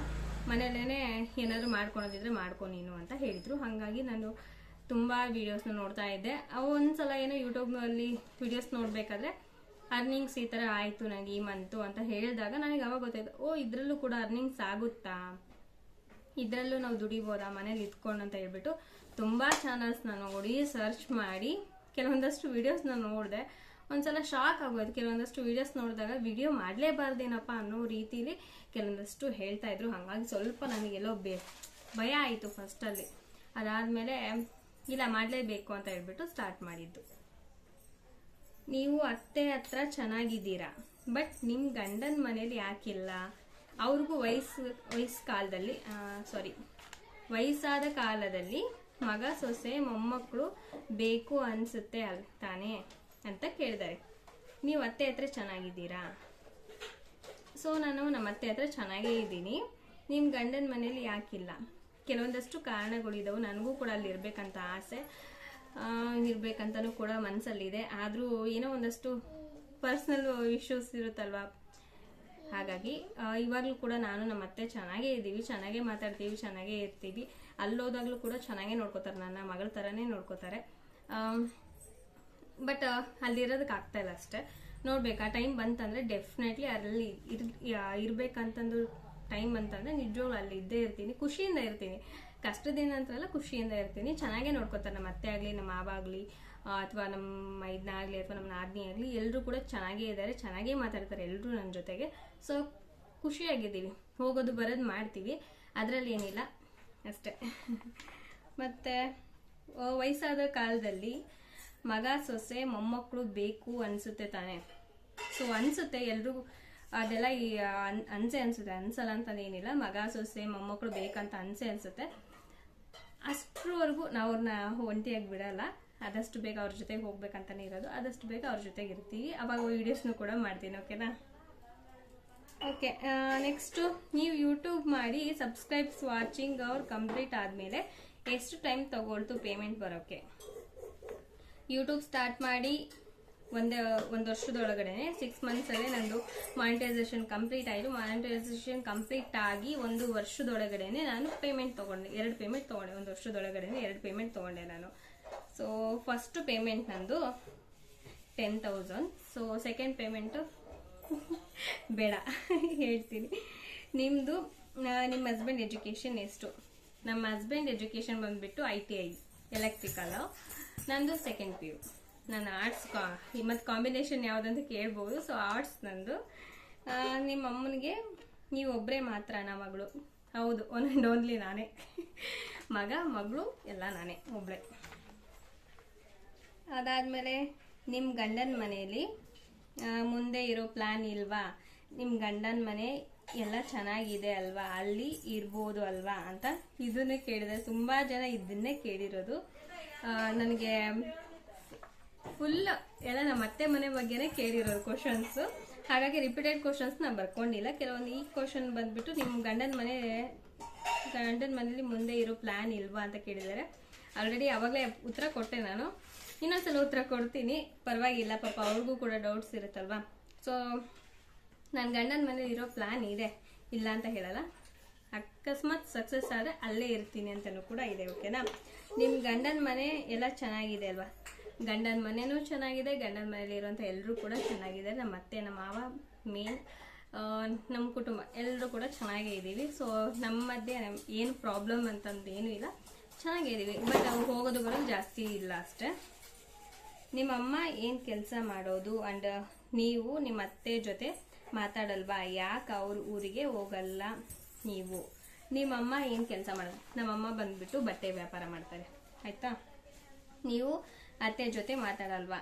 ಮನೆಯಲ್ಲೇ ಏನಾದರೂ ಮಾಡ್ಕೊಳೋದಿದ್ರೆ ಮಾಡ್ಕೊ ನೀನು ಅಂತ ಹೇಳಿದರು. ಹಾಗಾಗಿ ನಾನು ತುಂಬ ವೀಡಿಯೋಸ್ನ ನೋಡ್ತಾ ಇದ್ದೆ. ಅವು ಒಂದ್ಸಲ ಏನೋ ಯೂಟ್ಯೂಬ್ನಲ್ಲಿ ವೀಡಿಯೋಸ್ ನೋಡಬೇಕಾದ್ರೆ ಅರ್ನಿಂಗ್ಸ್ ಈ ಥರ ಆಯಿತು ನನಗೆ ಈ ಮಂತು ಅಂತ ಹೇಳಿದಾಗ ನನಗೆ ಅವಾಗ ಗೊತ್ತಾಯ್ತು, ಓ, ಇದರಲ್ಲೂ ಕೂಡ ಅರ್ನಿಂಗ್ಸ್ ಆಗುತ್ತಾ? ಇದರಲ್ಲೂ ನಾವು ದುಡಿಬೋದಾ? ಮನೇಲಿ ಇದ್ಕೊಂಡು ಅಂತ ಹೇಳ್ಬಿಟ್ಟು ತುಂಬ ಚಾನಲ್ಸ್ನ ನೋಡಿ ಸರ್ಚ್ ಮಾಡಿ ಕೆಲವೊಂದಷ್ಟು ವೀಡಿಯೋಸ್ನ ನೋಡಿದೆ. ಒಂದ್ಸಲ ಶಾಕ್ ಆಗೋದು ಕೆಲವೊಂದಷ್ಟು ವೀಡಿಯೋಸ್ ನೋಡಿದಾಗ ವಿಡಿಯೋ ಮಾಡಲೇಬಾರ್ದೇನಪ್ಪ ಅನ್ನೋ ರೀತಿಲಿ ಕೆಲವೊಂದಷ್ಟು ಹೇಳ್ತಾ ಇದ್ರು. ಹಾಗಾಗಿ ಸ್ವಲ್ಪ ನನಗೆಲ್ಲೋ ಬೇ ಭಯ ಆಯಿತು ಫಸ್ಟಲ್ಲಿ ಅದಾದಮೇಲೆ ಇಲ್ಲ, ಮಾಡಲೇಬೇಕು ಅಂತ ಹೇಳ್ಬಿಟ್ಟು ಸ್ಟಾರ್ಟ್ ಮಾಡಿದ್ದು. ನೀವು ಅತ್ತೆ ಹತ್ರ ಚೆನ್ನಾಗಿದ್ದೀರಾ? ಬಟ್ ನಿಮ್ಮ ಗಂಡನ ಮನೇಲಿ ಯಾಕಿಲ್ಲ? ಅವ್ರಿಗೂ ವಯಸ್ಸು ವಯಸ್ಸು ಕಾಲದಲ್ಲಿ ಸಾರಿ ವಯಸ್ಸಾದ ಕಾಲದಲ್ಲಿ ಮಗ, ಸೊಸೆ, ಮೊಮ್ಮಕ್ಕಳು ಬೇಕು ಅನಿಸುತ್ತೆ ತಾನೇ ಅಂತ ಕೇಳಿದ್ದಾರೆ ನೀವು ಅತ್ತೆ ಹತ್ರ ಚೆನ್ನಾಗಿದ್ದೀರಾ? ಸೊ ನಾನು ನಮ್ಮ ಅತ್ತೆ ಹತ್ರ ಚೆನ್ನಾಗೇ ಇದ್ದೀನಿ. ನಿಮ್ಮ ಗಂಡನ ಮನೇಲಿ ಯಾಕಿಲ್ಲ? ಕೆಲವೊಂದಷ್ಟು ಕಾರಣಗಳಿದಾವೆ ನನಗೂ ಕೂಡ ಅಲ್ಲಿ ಇರಬೇಕಂತ ಆಸೆ. ಇರಬೇಕಂತಲೂ ಕೂಡ ಮನಸ್ಸಲ್ಲಿದೆ ಆದರೂ ಏನೋ ಒಂದಷ್ಟು ಪರ್ಸ್ನಲ್ ಇಶ್ಯೂಸ್ ಇರುತ್ತಲ್ವಾ? ಹಾಗಾಗಿ ಇವಾಗಲೂ ಕೂಡ ನಾನು ನಮ್ಮ ಅತ್ತೆ ಚೆನ್ನಾಗೇ ಇದ್ದೀವಿ. ಚೆನ್ನಾಗೇ ಮಾತಾಡ್ತೀವಿ, ಚೆನ್ನಾಗೇ ಇರ್ತೀವಿ. ಅಲ್ಲೋದಾಗಲೂ ಕೂಡ ಚೆನ್ನಾಗೇ ನೋಡ್ಕೋತಾರೆ. ನನ್ನ ಮಗಳ ಥರನೇ ನೋಡ್ಕೋತಾರೆ. ಬಟ್ ಅಲ್ಲಿರೋದಕ್ಕೆ ಆಗ್ತಾಯಿಲ್ಲ ಅಷ್ಟೇ. ನೋಡ್ಬೇಕು ಆ ಟೈಮ್ ಬಂತಂದ್ರೆ ಡೆಫಿನೆಟ್ಲಿ ಅಲ್ಲಿ ಇರ್ ಇರ್ಬೇಕಂತಂದು ಟೈಮ್ ಅಂತಂದ್ರೆ ನಿಜವಾಗ್ಲೂ ಅಲ್ಲಿ ಇದ್ದೇ ಇರ್ತೀನಿ, ಖುಷಿಯಿಂದ ಇರ್ತೀನಿ. ಕಷ್ಟದಿಂದ ಅಂತಲ್ಲ ಖುಷಿಯಿಂದ ಇರ್ತೀನಿ. ಚೆನ್ನಾಗೇ ನೋಡ್ಕೋತಾರೆ ನಮ್ಮ ಅತ್ತೆ ಆಗಲಿ, ನಮ್ಮ ಮಾವ ಆಗಲಿ ಅಥವಾ ನಮ್ಮ ಮೈದ್ನ ಆಗಲಿ, ಅಥವಾ ನಮ್ಮ ನಾದಿನಿ ಆಗಲಿ ಎಲ್ಲರೂ ಕೂಡ ಚೆನ್ನಾಗೇ ಇದ್ದಾರೆ ಚೆನ್ನಾಗೇ ಮಾತಾಡ್ತಾರೆ ಎಲ್ಲರೂ ನನ್ನ ಜೊತೆಗೆ. ಸೊ ಖುಷಿಯಾಗಿದ್ದೀವಿ. ಹೋಗೋದು ಬರೋದು ಮಾಡ್ತೀವಿ. ಅದರಲ್ಲಿ ಏನಿಲ್ಲ, ಅಷ್ಟೇ. ಮತ್ತು ವಯಸ್ಸಾದ ಕಾಲದಲ್ಲಿ ಮಗ ಸೊಸೆ ಮೊಮ್ಮಕ್ಕಳು ಬೇಕು ಅನಿಸುತ್ತೆ ತಾನೇ. ಸೊ ಅನಿಸುತ್ತೆ ಎಲ್ರಿಗೂ. ಅದೆಲ್ಲ ಈ ಅನ್- ಅನ್ಸೆ ಅನ್ಸುತ್ತೆ. ಅನ್ಸಲ್ಲ ಅಂತ ಏನಿಲ್ಲ ಮಗ ಸೊಸೆ ಮೊಮ್ಮಕ್ಕಳು ಬೇಕಂತ ಅನ್ಸೆ ಅನ್ಸುತ್ತೆ. ಅಷ್ಟರವರೆಗೂ ನಾವು ಅವ್ರನ್ನ ಒಂಟಿಯಾಗಿ ಬಿಡಲ್ಲ. ಆದಷ್ಟು ಬೇಗ ಅವ್ರ ಜೊತೆಗೆ ಹೋಗ್ಬೇಕಂತಾನೆ ಇರೋದು. ಆದಷ್ಟು ಬೇಗ ಅವ್ರ ಜೊತೆಗೆ ಇರ್ತೀವಿ. ಅವಾಗ ವೀಡಿಯೋಸ್ನು ಕೂಡ ಮಾಡ್ತೀನಿ, ಓಕೆನಾ? ಓಕೆ ನೆಕ್ಸ್ಟು ನೀವು ಯೂಟ್ಯೂಬ್ ಮಾಡಿ ಸಬ್ಸ್ಕ್ರೈಬ್ಸ್ ವಾಚಿಂಗ್ ಅವ್ರು ಕಂಪ್ಲೀಟ್ ಆದಮೇಲೆ ಎಷ್ಟು ಟೈಮ್ ತಗೊಳ್ತು ಪೇಮೆಂಟ್ ಬರೋಕ್ಕೆ ಯೂಟ್ಯೂಬ್ ಸ್ಟಾರ್ಟ್ ಮಾಡಿ ಒಂದೇ, ಒಂದು ವರ್ಷದೊಳಗಡೆ ಸಿಕ್ಸ್ ಮಂತ್ಸಲ್ಲೇ ನಂದು ಮಾನಿಟೈಸೇಷನ್ ಕಂಪ್ಲೀಟ್ ಆಯಿತು. ಮಾನಿಟೈಸೇಷನ್ ಕಂಪ್ಲೀಟ್ ಆಗಿ ಒಂದು ವರ್ಷದೊಳಗಡೆ ನಾನು ಪೇಮೆಂಟ್ ತೊಗೊಂಡೆ. ಎರಡು ಪೇಮೆಂಟ್ ತೊಗೊಂಡೆ. ಒಂದು ವರ್ಷದೊಳಗಡೆ ಎರಡು ಪೇಮೆಂಟ್ ತೊಗೊಂಡೆ ನಾನು. ಸೊ ಫಸ್ಟ್ ಪೇಮೆಂಟ್ ನಂದು ten thousand so second payment ಬೇಡ, ಹೇಳ್ತೀನಿ. ನಿಮ್ಮದು ನಿಮ್ಮ ಹಸ್ಬೆಂಡ್ ಎಜುಕೇಷನ್ ಎಷ್ಟು? ನಮ್ಮ ಹಸ್ಬೆಂಡ್ ಎಜುಕೇಷನ್ ಬಂದುಬಿಟ್ಟು ಐ ಟಿ ಐ ಎಲೆಕ್ಟ್ರಿಕಲ್ ನಂದು ಸೆಕೆಂಡ್ ಪಿ ಯು ನಾನು ಆರ್ಟ್ಸ್ ಕಾ ಮತ್ತು ಕಾಂಬಿನೇಷನ್ ಯಾವುದಂತ ಕೇಳ್ಬೋದು. ಸೊ ಆರ್ಟ್ಸ್ ನಂದು. ನಿಮ್ಮ ಅಮ್ಮನಿಗೆ ನೀವು ಒಬ್ಬರೇ ಮಾತ್ರ ನಾ ಮಗಳು. ಹೌದು ಒನ್ ಆ್ಯಂಡ್ ಓನ್ಲಿ ನಾನೇ. ಮಗ, ಮಗಳು, ಎಲ್ಲ ನಾನೇ ಒಬ್ಬಳೆ ಅದಾದಮೇಲೆ ನಿಮ್ಮ ಗಂಡನ ಮನೆಯಲ್ಲಿ ಮುಂದೆ ಇರೋ ಪ್ಲ್ಯಾನ್ ಇಲ್ವಾ? ನಿಮ್ಮ ಗಂಡನ ಮನೆ ಎಲ್ಲ ಚೆನ್ನಾಗಿದೆ ಅಲ್ವಾ? ಅಲ್ಲಿ ಇರ್ಬೋದು ಅಲ್ವಾ? ಅಂತ ಇದನ್ನೇ ಕೇಳಿದೆ ತುಂಬ ಜನ ಇದನ್ನೇ ಕೇಳಿರೋದು. ನನಗೆ ಫುಲ್ ಎಲ್ಲ ನಮ್ಮ ಅತ್ತೆ ಮನೆ ಬಗ್ಗೆನೇ ಕೇಳಿರೋದು ಕ್ವಶನ್ಸ್ ಹಾಗಾಗಿ ರಿಪೀಟೆಡ್ ಕ್ವಶನ್ಸ್ ನಾನು ಬರ್ಕೊಂಡಿಲ್ಲ. ಕೆಲವೊಂದು ಈ ಕ್ವಶನ್ ಬಂದ್ಬಿಟ್ಟು ನಿಮ್ಮ ಗಂಡನ ಮನೆ, ಗಂಡನ ಮನೇಲಿ ಮುಂದೆ ಇರೋ ಪ್ಲ್ಯಾನ್ ಇಲ್ವಾ ಅಂತ ಕೇಳಿದ್ದಾರೆ. ಆಲ್ರೆಡಿ ಅವಾಗಲೇ ಉತ್ತರ ಕೊಟ್ಟೆ ನಾನು. ಇನ್ನೊಂದ್ಸಲ ಉತ್ತರ ಕೊಡ್ತೀನಿ. ಪರವಾಗಿಲ್ಲ, ಪಾಪ ಅವ್ರಿಗೂ ಕೂಡ ಡೌಟ್ಸ್ ಇರುತ್ತಲ್ವಾ? ಸೊ ನನ್ನ ಗಂಡನ ಮನೇಲಿ ಇರೋ ಪ್ಲ್ಯಾನ್ ಇದೆ. ಇಲ್ಲ ಅಂತ ಹೇಳಲ್ಲ. ಅಕಸ್ಮಾತ್ ಸಕ್ಸಸ್ ಆದರೆ ಅಲ್ಲೇ ಇರ್ತೀನಿ ಅಂತಲೂ ಕೂಡ ಇದೆ ಓಕೆನಾ ನಿಮ್ಮ ಗಂಡನ ಮನೆ ಎಲ್ಲ ಚೆನ್ನಾಗಿದೆ ಅಲ್ವಾ? ಗಂಡನ ಮನೆನೂ ಚೆನ್ನಾಗಿದೆ, ಗಂಡನ ಮನೇಲಿ ಇರುವಂಥ ಎಲ್ಲರೂ ಕೂಡ ಚೆನ್ನಾಗಿದೆ. ನಮ್ಮ ಅತ್ತೆ, ನಮ್ಮ ಮಾವ, ಮೇನ್ ನಮ್ಮ ಕುಟುಂಬ ಎಲ್ಲರೂ ಕೂಡ ಚೆನ್ನಾಗೇ ಇದ್ದೀವಿ. ಸೊ ನಮ್ಮ ಮಧ್ಯೆ ಏನು ಪ್ರಾಬ್ಲಮ್ ಅಂತಂದು ಏನೂ ಇಲ್ಲ. ಚೆನ್ನಾಗೇ ಇದ್ದೀವಿ. ಬಟ್ ಅವ್ರು ಹೋಗೋದು ಬರೋದು ಜಾಸ್ತಿ ಇಲ್ಲ ಅಷ್ಟೇ. ನಿಮ್ಮ ಅಮ್ಮ ಏನು ಕೆಲಸ ಮಾಡೋದು? ಆ್ಯಂಡ್ ನೀವು ನಿಮ್ಮ ಅತ್ತೆ ಜೊತೆ ಮಾತಾಡಲ್ವಾ? ಯಾಕೆ ಅವ್ರ ಊರಿಗೆ ಹೋಗಲ್ಲ ನೀವು? ನಿಮ್ಮ ಅಮ್ಮ ಏನು ಕೆಲಸ ಮಾಡೋದು? ನಮ್ಮಮ್ಮ ಬಂದುಬಿಟ್ಟು ಬಟ್ಟೆ ವ್ಯಾಪಾರ ಮಾಡ್ತಾರೆ. ಆಯಿತಾ? ನೀವು ಅತ್ತೆ ಜೊತೆ ಮಾತಾಡಲ್ವಾ?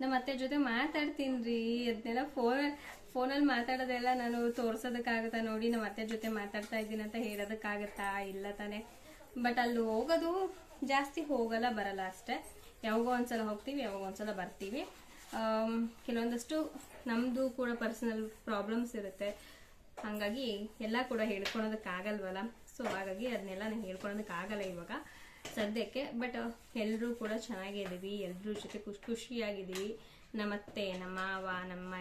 ನಮ್ಮ ಅತ್ತೆ ಜೊತೆ ಮಾತಾಡ್ತೀನಿ ರೀ ಅದನ್ನೆಲ್ಲ ಫೋನ್ ಫೋನಲ್ಲಿ ಮಾತಾಡೋದೆಲ್ಲ ನಾನು ತೋರ್ಸೋದಕ್ಕಾಗತ್ತಾ ನೋಡಿ ನಮ್ಮ ಅತ್ತೆ ಜೊತೆ ಮಾತಾಡ್ತಾ ಇದ್ದೀನಿ ಅಂತ ಹೇಳೋದಕ್ಕಾಗತ್ತಾ? ಇಲ್ಲ ತಾನೆ. ಬಟ್ ಅಲ್ಲಿ ಹೋಗೋದು ಜಾಸ್ತಿ ಹೋಗಲ್ಲ, ಬರಲ್ಲ ಅಷ್ಟೇ. ಯಾವಾಗೋ ಒಂದ್ಸಲ ಹೋಗ್ತೀವಿ, ಯಾವಾಗ ಒಂದ್ಸಲ ಬರ್ತೀವಿ. ಕೆಲವೊಂದಷ್ಟು ನಮ್ಮದು ಕೂಡ ಪರ್ಸನಲ್ ಪ್ರಾಬ್ಲಮ್ಸ್ ಇರುತ್ತೆ. ಹಾಗಾಗಿ ಎಲ್ಲ ಕೂಡ ಹೇಳ್ಕೊಳೋದಕ್ಕಾಗಲ್ವಲ್ಲ? ಸೊ ಹಾಗಾಗಿ ಅದನ್ನೆಲ್ಲ ನಾನು ಹೇಳ್ಕೊಳೋದಕ್ಕಾಗಲ್ಲ ಇವಾಗ. ಸದ್ಯಕ್ಕೆ ಬಟ್ ಎಲ್ಲರೂ ಕೂಡ ಚೆನ್ನಾಗಿದ್ದೀವಿ. ಎಲ್ಲರೂ ಜೊತೆ ಖುಷಿ, ಖುಷಿಯಾಗಿದ್ದೀವಿ. ನಮ್ಮ ಅತ್ತೆ ನಮ್ಮ ಮಾವ, ನಮ್ಮ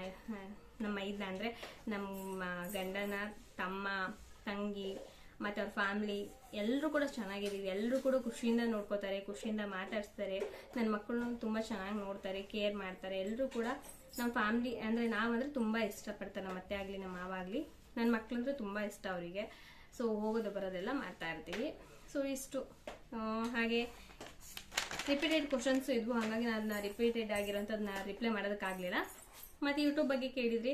ನಮ್ಮ ಇದ್ದ ಅಂದರೆ ನಮ್ಮ ಗಂಡನ, ತಮ್ಮ, ತಂಗಿ, ಮತ್ತು ಅವ್ರ ಫ್ಯಾಮ್ಲಿ ಎಲ್ಲರೂ ಕೂಡ ಚೆನ್ನಾಗಿದ್ದೀವಿ. ಎಲ್ಲರೂ ಕೂಡ ಖುಷಿಯಿಂದ ನೋಡ್ಕೋತಾರೆ, ಖುಷಿಯಿಂದ ಮಾತಾಡ್ಸ್ತಾರೆ. ನನ್ನ ಮಕ್ಕಳು ತುಂಬ ಚೆನ್ನಾಗಿ ನೋಡ್ತಾರೆ ಕೇರ್ ಮಾಡ್ತಾರೆ. ಎಲ್ಲರೂ ಕೂಡ ನಮ್ಮ ಫ್ಯಾಮ್ಲಿ ಅಂದರೆ ನಾವಂದರೆ ತುಂಬ ಇಷ್ಟಪಡ್ತಾರೆ. ನಮ್ಮ ಅತ್ತೆ ಆಗಲಿ, ನಮ್ಮ ಮಾವ ಆಗಲಿ. ನನ್ನ ಮಕ್ಕಳಂದ್ರೆ ತುಂಬ ಇಷ್ಟ ಅವರಿಗೆ. ಸೊ ಹೋಗೋದು, ಬರೋದೆಲ್ಲ ಮಾಡ್ತಾ ಇರ್ತೀವಿ. ಸೊ ಇಷ್ಟು. ಹಾಗೆ ರಿಪೀಟೆಡ್ ಕ್ವಶನ್ಸ್ ಇದ್ವು. ಹಾಗಾಗಿ ನಾನು ರಿಪೀಟೆಡ್ ಆಗಿರೋಂಥದ್ದನ್ನ ರಿಪ್ಲೈ ಮಾಡೋದಕ್ಕಾಗಲಿಲ್ಲ. ಮತ್ತು ಯೂಟ್ಯೂಬ್ ಬಗ್ಗೆ ಕೇಳಿದ್ರಿ.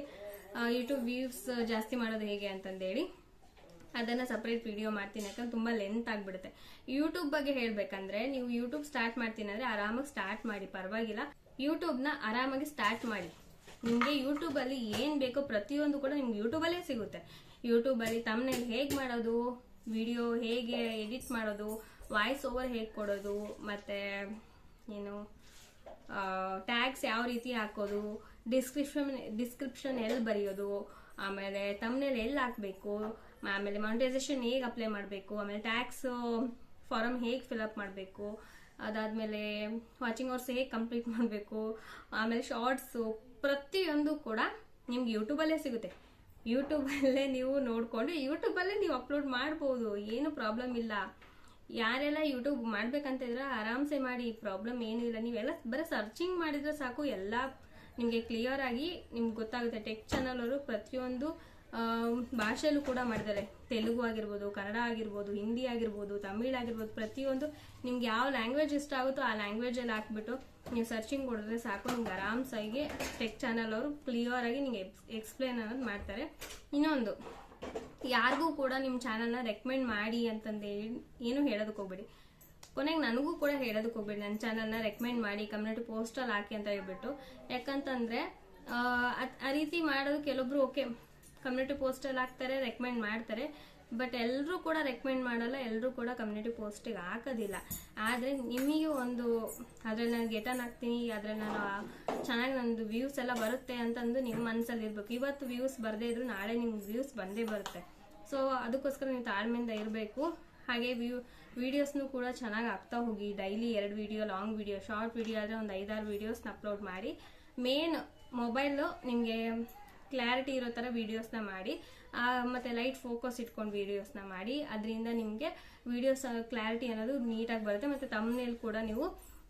ಯೂಟ್ಯೂಬ್ ವ್ಯೂಸ್ ಜಾಸ್ತಿ ಮಾಡೋದು ಹೇಗೆ ಅಂತಂದೇಳಿ. ಅದನ್ನು ಸಪ್ರೇಟ್ ವಿಡಿಯೋ ಮಾಡ್ತೀನಿ ಯಾಕಂದ್ರೆ ತುಂಬ ಲೆಂತ್ ಆಗಿಬಿಡುತ್ತೆ. ಯೂಟ್ಯೂಬ್ ಬಗ್ಗೆ ಹೇಳಬೇಕಂದ್ರೆ ನೀವು ಯೂಟ್ಯೂಬ್ ಸ್ಟಾರ್ಟ್ ಮಾಡ್ತೀನಿ ಅಂದರೆ ಆರಾಮಾಗಿ ಸ್ಟಾರ್ಟ್ ಮಾಡಿ. ಪರವಾಗಿಲ್ಲ. ಯೂಟ್ಯೂಬ್ನ ಆರಾಮಾಗಿ ಸ್ಟಾರ್ಟ್ ಮಾಡಿ. ನಿಮಗೆ ಯೂಟ್ಯೂಬಲ್ಲಿ ಏನು ಬೇಕೋ ಪ್ರತಿಯೊಂದು ಕೂಡ ನಿಮ್ಗೆ ಯೂಟ್ಯೂಬಲ್ಲೇ ಸಿಗುತ್ತೆ. ಯೂಟ್ಯೂಬಲ್ಲಿ ತಮ್ಮನೇಲಿ ಹೇಗೆ ಮಾಡೋದು? ವಿಡಿಯೋ ಹೇಗೆ ಎಡಿಟ್ ಮಾಡೋದು ವಾಯ್ಸ್ ಓವರ್ ಹೇಗೆ ಕೊಡೋದು, ಮತ್ತು ಏನು ಟ್ಯಾಗ್ಸ್ ಯಾವ ರೀತಿ ಹಾಕೋದು ಡಿಸ್ಕ್ರಿಪ್ಷನ್ ಡಿಸ್ಕ್ರಿಪ್ಷನ್ ಎಲ್ಲಿ ಬರೆಯೋದು, ಆಮೇಲೆ ತಮ್ಮನೇಲಿ ಎಲ್ಲಿ ಹಾಕಬೇಕು, ಆಮೇಲೆ ಮಾನಿಟೈಸೇಷನ್ ಹೇಗೆ ಅಪ್ಲೈ ಮಾಡಬೇಕು, ಆಮೇಲೆ ಟ್ಯಾಕ್ಸ್ ಫಾರಮ್ ಹೇಗೆ ಫಿಲಪ್ ಮಾಡಬೇಕು, ಅದಾದಮೇಲೆ ವಾಚಿಂಗ್ ಅವರ್ಸ್ ಹೇಗೆ ಕಂಪ್ಲೀಟ್ ಮಾಡಬೇಕು, ಆಮೇಲೆ ಶಾರ್ಟ್ಸು ಪ್ರತಿಯೊಂದು ಕೂಡ ನಿಮ್ಗೆ ಯೂಟ್ಯೂಬಲ್ಲೇ ಸಿಗುತ್ತೆ. ಯೂಟ್ಯೂಬಲ್ಲೇ ನೀವು ನೋಡಿಕೊಂಡು, ಯೂಟ್ಯೂಬಲ್ಲೇ ನೀವು ಅಪ್ಲೋಡ್ ಮಾಡ್ಬೋದು, ಏನು ಪ್ರಾಬ್ಲಮ್ ಇಲ್ಲ. ಯಾರೆಲ್ಲ ಯೂಟ್ಯೂಬ್ ಮಾಡ್ಬೇಕಂತ ಇದ್ರೆ ಆರಾಮ್ಸೆ ಮಾಡಿ, ಪ್ರಾಬ್ಲಮ್ ಏನಿಲ್ಲ ನೀವೆಲ್ಲ ಬರೀ ಸರ್ಚಿಂಗ್ ಮಾಡಿದ್ರೆ ಸಾಕು, ಎಲ್ಲ ನಿಮಗೆ ಕ್ಲಿಯರ್ ಆಗಿ ನಿಮ್ಗೆ ಗೊತ್ತಾಗುತ್ತೆ. ಟೆಕ್ ಚಾನಲ್ ಅವರು ಪ್ರತಿಯೊಂದು ಭಾಷೆಯಲ್ಲೂ ಕೂಡ ಮಾಡಿದ್ದಾರೆ. ತೆಲುಗು ಆಗಿರ್ಬೋದು, ಕನ್ನಡ ಆಗಿರ್ಬೋದು, ಹಿಂದಿ ಆಗಿರ್ಬೋದು, ತಮಿಳ್ ಆಗಿರ್ಬೋದು, ಪ್ರತಿಯೊಂದು ನಿಮ್ಗೆ ಯಾವ ಲ್ಯಾಂಗ್ವೇಜ್ ಇಷ್ಟ ಆಗುತ್ತೋ ಆ ಲ್ಯಾಂಗ್ವೇಜಲ್ಲಿ ಹಾಕ್ಬಿಟ್ಟು ನೀವು ಸರ್ಚಿಂಗ್ ಕೊಡಿದ್ರೆ ಸಾಕು ನಿಮ್ಗೆ ಆರಾಮ್ಸಾಗಿ ಟೆಕ್ ಚಾನಲ್ ಅವರು ಕ್ಲಿಯರ್ ಆಗಿ ನಿಮಗೆ ಎಕ್ಸ್ಪ್ಲೇನ್ ಅನ್ನೋದು ಮಾಡ್ತಾರೆ. ಇನ್ನೊಂದು ಯಾರಿಗೂ ಕೂಡ ನಿಮ್ಮ ಚಾನಲ್ನ ರೆಕಮೆಂಡ್ ಮಾಡಿ ಅಂತಂದು ಏನು ಹೇಳೋದಕ್ಕೆ ಹೋಗ್ಬೇಡಿ. ಕೊನೆಗೆ ನನಗೂ ಕೂಡ ಹೇಳೋದಕ್ಕೆ ಹೋಗ್ಬೇಡಿ ನನ್ನ ಚಾನಲ್ನ ರೆಕಮೆಂಡ್ ಮಾಡಿ ಕಮ್ಯುನಿಟಿ ಪೋಸ್ಟಲ್ಲಿ ಹಾಕಿ ಅಂತ ಹೇಳ್ಬಿಟ್ಟು. ಯಾಕಂತಂದ್ರೆ ಆ, ರೀತಿ ಮಾಡೋದು ಕೆಲವೊಬ್ರು ಓಕೆ ಕಮ್ಯುನಿಟಿ ಪೋಸ್ಟಲ್ಲಿ ಹಾಕ್ತಾರೆ ರೆಕಮೆಂಡ್ ಮಾಡ್ತಾರೆ. ಬಟ್ ಎಲ್ಲರೂ ಕೂಡ ರೆಕಮೆಂಡ್ ಮಾಡಲ್ಲ ಎಲ್ಲರೂ ಕೂಡ ಕಮ್ಯುನಿಟಿ ಪೋಸ್ಟಿಗೆ ಹಾಕೋದಿಲ್ಲ. ಆದರೆ ನಿಮಗೆ ಒಂದು, ಅದ್ರಲ್ಲಿ ನಾನು ಗೆಟನ್ ಹಾಕ್ತೀನಿ ಆದರೆ ನಾನು ಚೆನ್ನಾಗಿ ನಂದು ವ್ಯೂಸ್ ಎಲ್ಲ ಬರುತ್ತೆ ಅಂತಂದು ನಿಮ್ಮ ಮನಸ್ಸಲ್ಲಿ ಇರಬೇಕು. ಇವತ್ತು ವ್ಯೂಸ್ ಬರದೇ ಇದ್ರು ನಾಳೆ ನಿಮ್ಗೆ ವ್ಯೂಸ್ ಬಂದೇ ಬರುತ್ತೆ. ಸೊ ಅದಕ್ಕೋಸ್ಕರ ನೀವು ತಾಳ್ಮೆಯಿಂದ ಇರಬೇಕು. ಹಾಗೆ ವ್ಯೂ ವೀಡಿಯೋಸ್ನು ಕೂಡ ಚೆನ್ನಾಗಿ ಆಗ್ತಾ ಹೋಗಿ. ಡೈಲಿ ಎರಡು video long video short video ಆದರೆ ಒಂದು ಐದಾರು ವೀಡಿಯೋಸ್ನ ಅಪ್ಲೋಡ್ ಮಾಡಿ. ಮೇನ್ ಮೊಬೈಲು ನಿಮಗೆ ಕ್ಲಾರಿಟಿ ಇರೋ ಥರ ವೀಡಿಯೋಸ್ನ ಮಾಡಿ. ಮತ್ತೆ ಲೈಟ್ ಫೋಕಸ್ ಇಟ್ಕೊಂಡು ವೀಡಿಯೋಸ್ನ ಮಾಡಿ, ಅದರಿಂದ ನಿಮಗೆ ವಿಡಿಯೋಸ್ ಕ್ಲಾರಿಟಿ ಅನ್ನೋದು ನೀಟಾಗಿ ಬರುತ್ತೆ. ಮತ್ತು ತಮ್ಮನೇಲಿ ಕೂಡ ನೀವು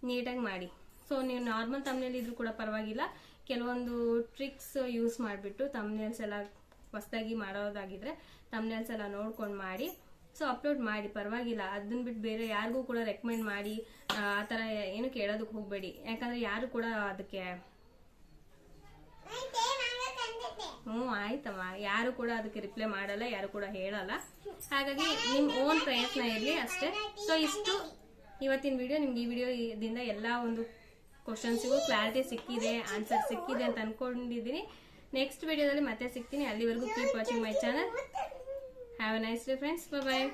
ನೀಟಾಗಿ ಮಾಡಿ. ಸೊ ನೀವು ನಾರ್ಮಲ್ ತಮ್ಮನೇಲಿ ಇದ್ರೂ ಕೂಡ ಪರವಾಗಿಲ್ಲ. ಕೆಲವೊಂದು ಟ್ರಿಕ್ಸ್ ಯೂಸ್ ಮಾಡಿಬಿಟ್ಟು ತಮ್ಮನೇಲ್ಸ್ ಎಲ್ಲ ಹೊಸದಾಗಿ ಮಾಡೋದಾಗಿದ್ರೆ ತಮ್ಮನೇಲ್ಸ್ ಎಲ್ಲ ನೋಡ್ಕೊಂಡು ಮಾಡಿ ಸೊ ಅಪ್ಲೋಡ್ ಮಾಡಿ. ಪರವಾಗಿಲ್ಲ. ಅದನ್ನ ಬಿಟ್ಟು ಬೇರೆ ಯಾರಿಗೂ ಕೂಡ ರೆಕಮೆಂಡ್ ಮಾಡಿ, ಆ ಥರ ಏನು ಕೇಳೋದಕ್ಕೆ ಹೋಗಬೇಡಿ. ಯಾಕಂದರೆ ಯಾರು ಕೂಡ ಅದಕ್ಕೆ ಹ್ಞೂ, ಆಯ್ತಮ್ಮ. ಯಾರು ಕೂಡ ಅದಕ್ಕೆ ರಿಪ್ಲೈ ಮಾಡಲ್ಲ, ಯಾರು ಕೂಡ ಹೇಳಲ್ಲ. ಹಾಗಾಗಿ ನಿಮ್ಮ ಓನ್ ಪ್ರಯತ್ನ ಇರಲಿ ಅಷ್ಟೇ. ಸೊ ಇಷ್ಟು. ಇವತ್ತಿನ ವಿಡಿಯೋ ನಿಮ್ಗೆ ಈ ವಿಡಿಯೋದಿಂದ ಎಲ್ಲ ಒಂದು ಕ್ವಶನ್ಸಿಗೂ ಕ್ಲಾರಿಟಿ ಸಿಕ್ಕಿದೆ ಆನ್ಸರ್ ಸಿಕ್ಕಿದೆ ಅಂತ ಅನ್ಕೊಂಡಿದ್ದೀನಿ. ನೆಕ್ಸ್ಟ್ ವಿಡಿಯೋದಲ್ಲಿ ಮತ್ತೆ ಸಿಗ್ತೀನಿ. ಅಲ್ಲಿವರೆಗೂ keep watching my channel have a nice day friends bye